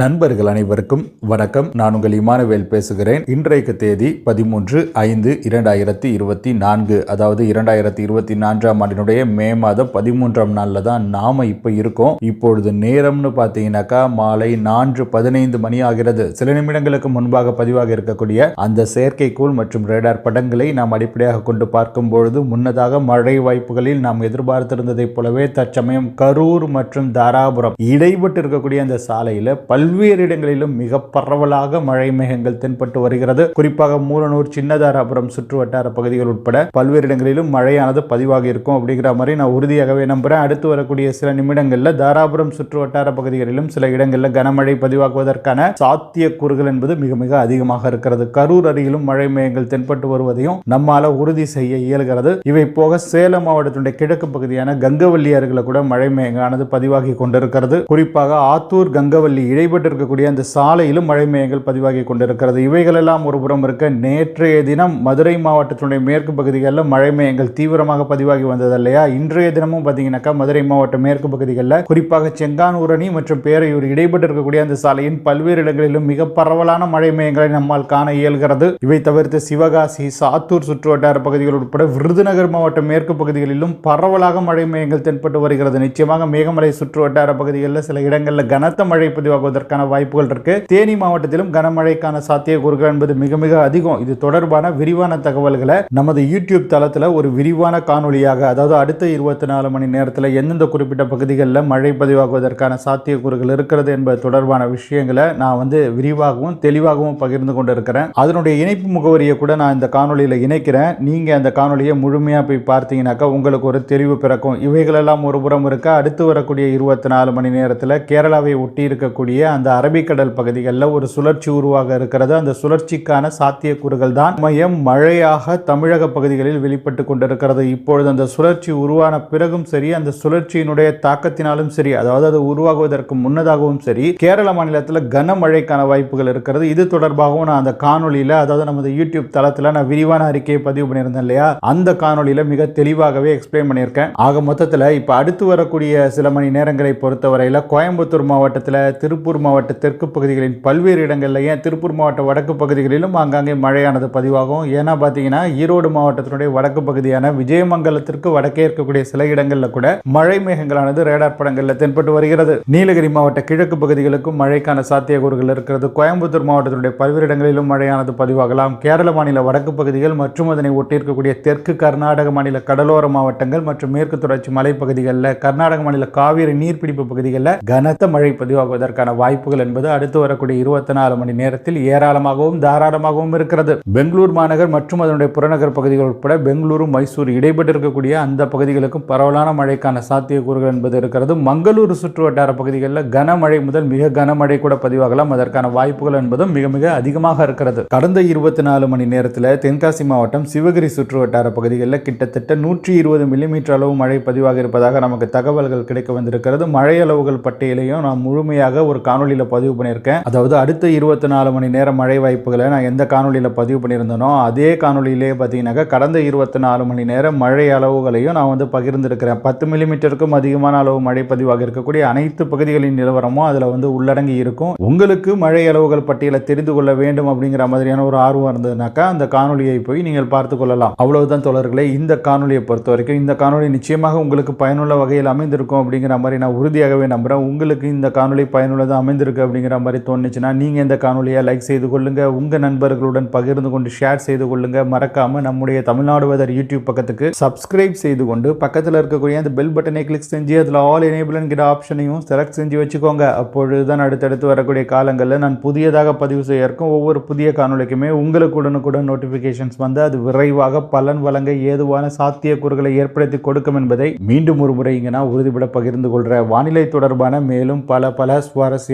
நண்பர்கள் அனைவருக்கும் வணக்கம். நான் உங்கள் இமானுவேல் பேசுகிறேன். இன்றைக்கு தேதி பதிமூன்று ஐந்து இரண்டாயிரத்தி இருபத்தி நான்கு. அதாவது இரண்டாயிரத்தி இருபத்தி நான்காம் ஆண்டினுடைய மே மாதம் பதிமூன்றாம் நாளில் தான் நாம இப்போ இருக்கோம். இப்பொழுது நேரம்னு பார்த்தீங்கன்னாக்கா மாலை நான்கு பதினைந்து மணி ஆகிறது. சில நிமிடங்களுக்கு முன்பாக பதிவாக இருக்கக்கூடிய அந்த செயற்கைக்கோள் மற்றும் ரேடார் படங்களை நாம் அடிப்படையாக கொண்டு பார்க்கும் பொழுது முன்னதாக மழை வாய்ப்புகளில் நாம் எதிர்பார்த்திருந்ததைப் போலவே தற்சமயம் கரூர் மற்றும் தாராபுரம் இடைப்பட்டு இருக்கக்கூடிய அந்த சாலையில் பல் பல்வேறு இடங்களிலும் மிக பரவலாக மழை மேகங்கள் தென்பட்டு வருகிறது. குறிப்பாக மூலனூர் சின்னதாராபுரம் சுற்று வட்டார பகுதிகள் உட்பட பல்வேறு இடங்களிலும் மழையானது பதிவாக இருக்கும் அப்படிங்கிற மாதிரி நான் உறுதியாகவே நம்புறேன். அடுத்து வரக்கூடிய சில நிமிடங்களில் தாராபுரம் சுற்று வட்டார பகுதிகளிலும் சில இடங்களில் கனமழை பதிவாகுவதற்கான சாத்தியக்கூறுகள் என்பது மிக மிக அதிகமாக இருக்கிறது. கரூர் அருகிலும் மழை மேகங்கள் தென்பட்டு வருவதையும் நம்மால உறுதி செய்ய இயல்கிறது. இவை போக சேலம் மாவட்டத்தினுடைய கிழக்கு பகுதியான கங்கவல்லி அருகில் கூட மழை மேகமானது பதிவாகி கொண்டிருக்கிறது. குறிப்பாக ஆத்தூர் கங்கவல்லி இடைப்பட்டு இருக்கக்கூடிய அந்த சாலையிலும் மழை மேகங்கள் பதிவாகி கொண்டிருக்கிறது. இவைகளெல்லாம் ஒரு புறம் இருக்க நேற்றைய தினம் மதுரை மாவட்டத்தினுடைய மேற்கு பகுதிகளில் மழை மேகங்கள் தீவிரமாக பதிவாகி வந்தது இல்லையா? இன்றைய தினமும் பார்த்தீங்கன்னாக்கா மதுரை மாவட்ட மேற்கு பகுதிகளில் குறிப்பாக செங்கானூரணி மற்றும் பேரையூர் இடைப்பட்டு இருக்கக்கூடிய அந்த சாலையின் பல்வேறு இடங்களிலும் மிக பரவலான மழை மேகங்களை நம்மால் காண இயல்கிறது. இவை தவிர்த்து சிவகாசி சாத்தூர் சுற்றுவட்டார பகுதிகள் உட்பட விருதுநகர் மாவட்ட மேற்கு பகுதிகளிலும் பரவலாக மழை மேகங்கள் தென்பட்டு வருகிறது. நிச்சயமாக மேகமலை சுற்றுவட்டார பகுதிகளில் சில இடங்களில் கனத்த மழை பதிவாகுவதற்கு பதிவாகுவதற்கான வாய்ப்புகள் இருக்கு. தேனி மாவட்டத்திலும் கனமழைக்கான சாத்தியக்கூறுகள் என்பது மிக மிக அதிகம். இது தொடர்பான விரிவான தகவல்களை நமது யூடியூப் தளத்தில் ஒரு விரிவான காணொலியாக அதாவது அடுத்த இருபத்தி நாலு மணி நேரத்தில் எந்தெந்த குறிப்பிட்ட பகுதிகளில் மழை பதிவாகுவதற்கான சாத்தியக்கூறுகள் இருக்கிறது என்பது தொடர்பான விஷயங்களை நான் வந்து விரிவாகவும் தெளிவாகவும் பகிர்ந்து கொண்டு இருக்கிறேன் அதனுடைய இணைப்பு முகவரியை கூட நான் இந்த காணொலியில் இணைக்கிறேன். நீங்கள் அந்த காணொலியை முழுமையாக போய் பார்த்தீங்கன்னாக்கா உங்களுக்கு ஒரு தெளிவு பிறக்கும். இவைகளெல்லாம் ஒரு புறம் இருக்க அடுத்து வரக்கூடிய இருபத்தி நாலு மணி நேரத்தில் கேரளாவை ஒட்டி இருக்கக்கூடிய அந்த அரபிக்கடல் பகுதிகளில் ஒரு சுழற்சி உருவாக இருக்கிறது. அந்த சுழற்சிக்கான சாத்தியக்கூறுகள் தான் மையம் மழையாக தமிழக பகுதிகளில் வெளிப்பட்டு கொண்டிருக்கிறது. இப்பொழுது அந்த சுழற்சி உருவான பிறகும் சரி அந்த சுழற்சியினுடைய தாக்கத்தினாலும் சரி அதாவது அது உருவாகுவதற்கு முன்னதாகவும் சரி கேரள மாநிலத்தில் கனமழைக்கான வாய்ப்புகள் இருக்கிறது. இது தொடர்பாகவும் நான் அந்த காணொலியில் அதாவது நமது யூடியூப் தளத்தில் நான் விரிவான அறிக்கையை பதிவு பண்ணியிருந்தேன் இல்லையா? அந்த காணொலியில் மிக தெளிவாகவே எக்ஸ்பிளைன் பண்ணியிருக்கேன். ஆக மொத்தத்தில் இப்போ அடுத்து வரக்கூடிய சில மணி நேரங்களை பொறுத்தவரையில் கோயம்புத்தூர் மாவட்டத்தில் திருப்பூர் மாவட்ட தெற்கு பகுதிகளின் பல்வேறு இடங்களில் ஏன் திருப்பூர் மாவட்ட வடக்கு பகுதிகளிலும் ஆங்காங்கே மழையானது பதிவாகும்? ஏன்னா பார்த்தீங்கன்னா ஈரோடு மாவட்டத்தினுடைய வடக்கு பகுதியான விஜயமங்கலத்திற்கு வடக்கே இருக்கக்கூடிய சில இடங்களில் கூட மழை மேகங்களானது ரேடார் படங்களில் தென்பட்டு வருகிறது. நீலகிரி மாவட்ட கிழக்கு பகுதிகளுக்கும் மழைக்கான சாத்தியக்கூறுகள் இருக்கிறது. கோயம்புத்தூர் மாவட்டத்தினுடைய பல்வேறு இடங்களிலும் மழையானது பதிவாகலாம். கேரள மாநில வடக்கு பகுதிகள் மற்றும் அதனை ஒட்டியிருக்கக்கூடிய தெற்கு கர்நாடக மாநில கடலோர மாவட்டங்கள் மற்றும் மேற்கு தொடர்ச்சி மலைப்பகுதிகளில் கர்நாடக மாநில காவிரி நீர்பிடிப்பு பகுதிகளில் கனத்த மழை பதிவாகுவதற்கான வாய்ப்புகள் என்பது அடுத்து வரக்கூடிய இருபத்தி நாலு மணி நேரத்தில் ஏராளமாகவும் தாராளமாகவும் இருக்கிறது. பெங்களூர் மாநகர் மற்றும் அதனுடைய புறநகர் பகுதிகள் உட்பட பெங்களூரு மைசூர் இடைப்பட்டு இருக்கக்கூடிய அந்த பகுதிகளுக்கும் பரவலான மழைக்கான சாத்தியக்கூறுகள் என்பது இருக்கிறது. மங்களூரு சுற்று வட்டார பகுதிகளில் கனமழை முதல் மிக கனமழை கூட பதிவாகலாம். அதற்கான வாய்ப்புகள் என்பதும் மிக மிக அதிகமாக இருக்கிறது. கடந்த இருபத்தி நாலு மணி நேரத்தில் தென்காசி மாவட்டம் சிவகிரி சுற்று வட்டார பகுதிகளில் கிட்டத்தட்ட நூற்றி இருபது மில்லிமீட்டர் அளவு மழை பதிவாக இருப்பதாக நமக்கு தகவல்கள் கிடைக்க வந்திருக்கிறது. மழை அளவுகள் பட்டியலையும் நாம் முழுமையாக ஒரு காணொலியில் பதிவு பண்ணியிருக்கேன். அதாவது அடுத்த இருபத்தி நாலு மணி நேரம் மழை வாய்ப்புகளை நான் எந்த காணொலியில் பதிவு பண்ணியிருந்தேனோ அதே காணொலியிலே பார்த்தீங்கன்னாக்கா கடந்த இருபத்தி நாலு மணி நேரம் மழை அளவுகளையும் நான் வந்து பகிர்ந்திருக்கிறேன். பத்து மில்லிமீட்டருக்கும் அதிகமான அளவு மழை பதிவாக இருக்கக்கூடிய அனைத்து பகுதிகளின் நிலவரமும் அதில் வந்து உள்ளடங்கி இருக்கும். உங்களுக்கு மழை அளவுகள் பட்டியலை தெரிந்து கொள்ள வேண்டும் அப்படிங்கிற மாதிரியான ஒரு ஆர்வம் இருந்ததுனாக்கா அந்த காணொலியை போய் நீங்கள் பார்த்து கொள்ளலாம். அவ்வளவுதான் தொடர்களே இந்த காணொலியை பொறுத்த வரைக்கும் இந்த காணொலி நிச்சயமாக உங்களுக்கு பயனுள்ள வகையில் அமைந்திருக்கும் அப்படிங்கிற மாதிரி நான் உறுதியாகவே நம்புறேன். உங்களுக்கு இந்த காணொலி பயனுள்ளதாக அமைந்திருக்கு அப்படிங்கிற மாதிரி தோணுச்சுன்னா நீங்கள் இந்த காணொலியை லைக் செய்து கொள்ளுங்கள் உங்கள் நண்பர்களுடன் பகிர்ந்து கொண்டு ஷேர் செய்து கொள்ளுங்கள் மறக்காமல் நம்முடைய தமிழ்நாடு வெதர் யூடியூப் பக்கத்துக்கு சப்ஸ்கிரைப் செய்து கொண்டு பக்கத்தில் இருக்கக்கூடிய அந்த பெல் பட்டனை கிளிக் செஞ்சு அதில் ஆல் எனேபிள்ங்கிற ஆப்ஷனையும் செலக்ட் செஞ்சு வச்சுக்கோங்க. அப்பொழுதுதான் அடுத்தடுத்து வரக்கூடிய காலங்களில் நான் புதியதாக பதிவு செய்ய இருக்கும் ஒவ்வொரு புதிய காணொலிக்குமே உங்களுக்கு உடனுக்குடன் நோட்டிஃபிகேஷன்ஸ் வந்து அது விரைவாக பலன் வழங்க ஏதுவான சாத்தியக்கூறுகளை ஏற்படுத்தி கொடுக்கும் என்பதை மீண்டும் ஒரு முறை இங்கே நான் உறுதிபட பகிர்ந்து கொள்கிறேன் வானிலை தொடர்பான மேலும் பல பல சுவாரஸ்ய